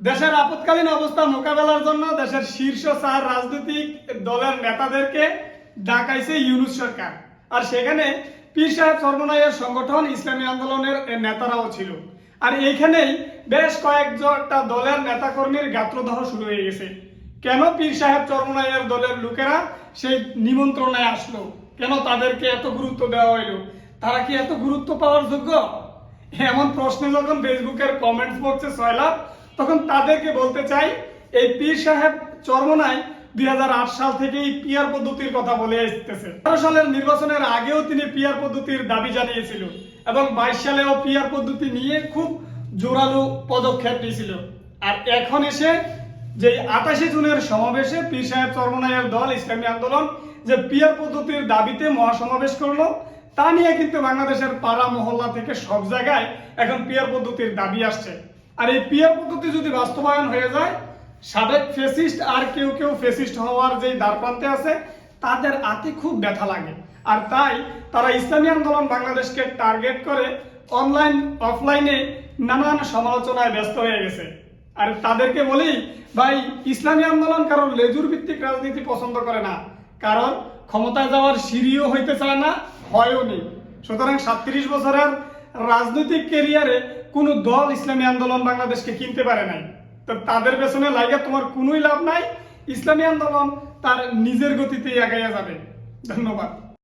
দেশের আপৎকালীন অবস্থা মোকাবেলার জন্য দেশের শীর্ষ চার রাজনৈতিক দলের নেতাদেরকে ডাকাইছে ইউনুস সরকার। আর সেখানে পীর সাহেব সর্বনায়ের সংগঠন ইসলামী আন্দোলনের নেতারাও ছিল। আর এইখানেই বেশ কয়েকটা দলের নেতাকর্মীর গাত্রদাহ শুরু হয়ে গেছে। কেন পীর সাহেব চরমনাইয়ের দলের লোকেরা সেই নিমন্ত্রণে আসলো? কেন তাদেরকে এত গুরুত্ব দেওয়া হইল? তারা কি এত গুরুত্ব পাওয়ার যোগ্য? এমন প্রশ্নে যখন ফেসবুকের কমেন্টস বক্সে সয়লাভ তখন তাদেরকে বলতে চাই, এই পীর সাহেব চরমনাই দুই সাল থেকেই পিয়ার পদ্ধতির কথা বলে আসতেছে তেরো সালের নির্বাচনের আগেও তিনি পিয়ার পদ্ধতির দাবি জানিয়েছিল এবং বাইশ সালেও পিয়ার পদ্ধতি নিয়ে খুব জোরালো পদক্ষেপ নিয়েছিল। আর এখন এসে যে আঠাশে জুনের সমাবেশে পীর সাহেব চরমনাইয়ের দল, ইসলামী আন্দোলন, যে পিয়ার পদ্ধতির দাবিতে মহাসমাবেশ করল, তা নিয়ে কিন্তু বাংলাদেশের পাড়া মহল্লা থেকে সব জায়গায় এখন পিয়ার পদ্ধতির দাবি আসছে। আর এই পিয়ার পদ্ধতি যদি বাস্তবায়ন হয়ে যায়, সাবেক ফেসিস্ট আর কেউ কেউ ফেসিস্ট হওয়ার যে দ্বারপ্রান্তে আছে, তাদের আতে খুব ব্যথা লাগে। আর তাই তারা ইসলামী আন্দোলন বাংলাদেশকে টার্গেট করে অনলাইন, অফলাইনে নানান সমালোচনায় ব্যস্ত হয়ে গেছে। আর তাদেরকে বলি, ভাই, ইসলামী আন্দোলন কারণ লেজুর ভিত্তিক রাজনীতি পছন্দ করে না। কারণ ক্ষমতায় যাওয়ার সিঁড়িও হইতে চায় না হয়ও নেই। সুতরাং সাতত্রিশ বছরের রাজনৈতিক কেরিয়ারে কোনো দল ইসলামী আন্দোলন বাংলাদেশকে কিনতে পারে নাই। তো তাদের পেছনে লাগে তোমার কোনোই লাভ নাই। ইসলামী আন্দোলন তার নিজের গতিতেই আগাইয়া যাবে। ধন্যবাদ।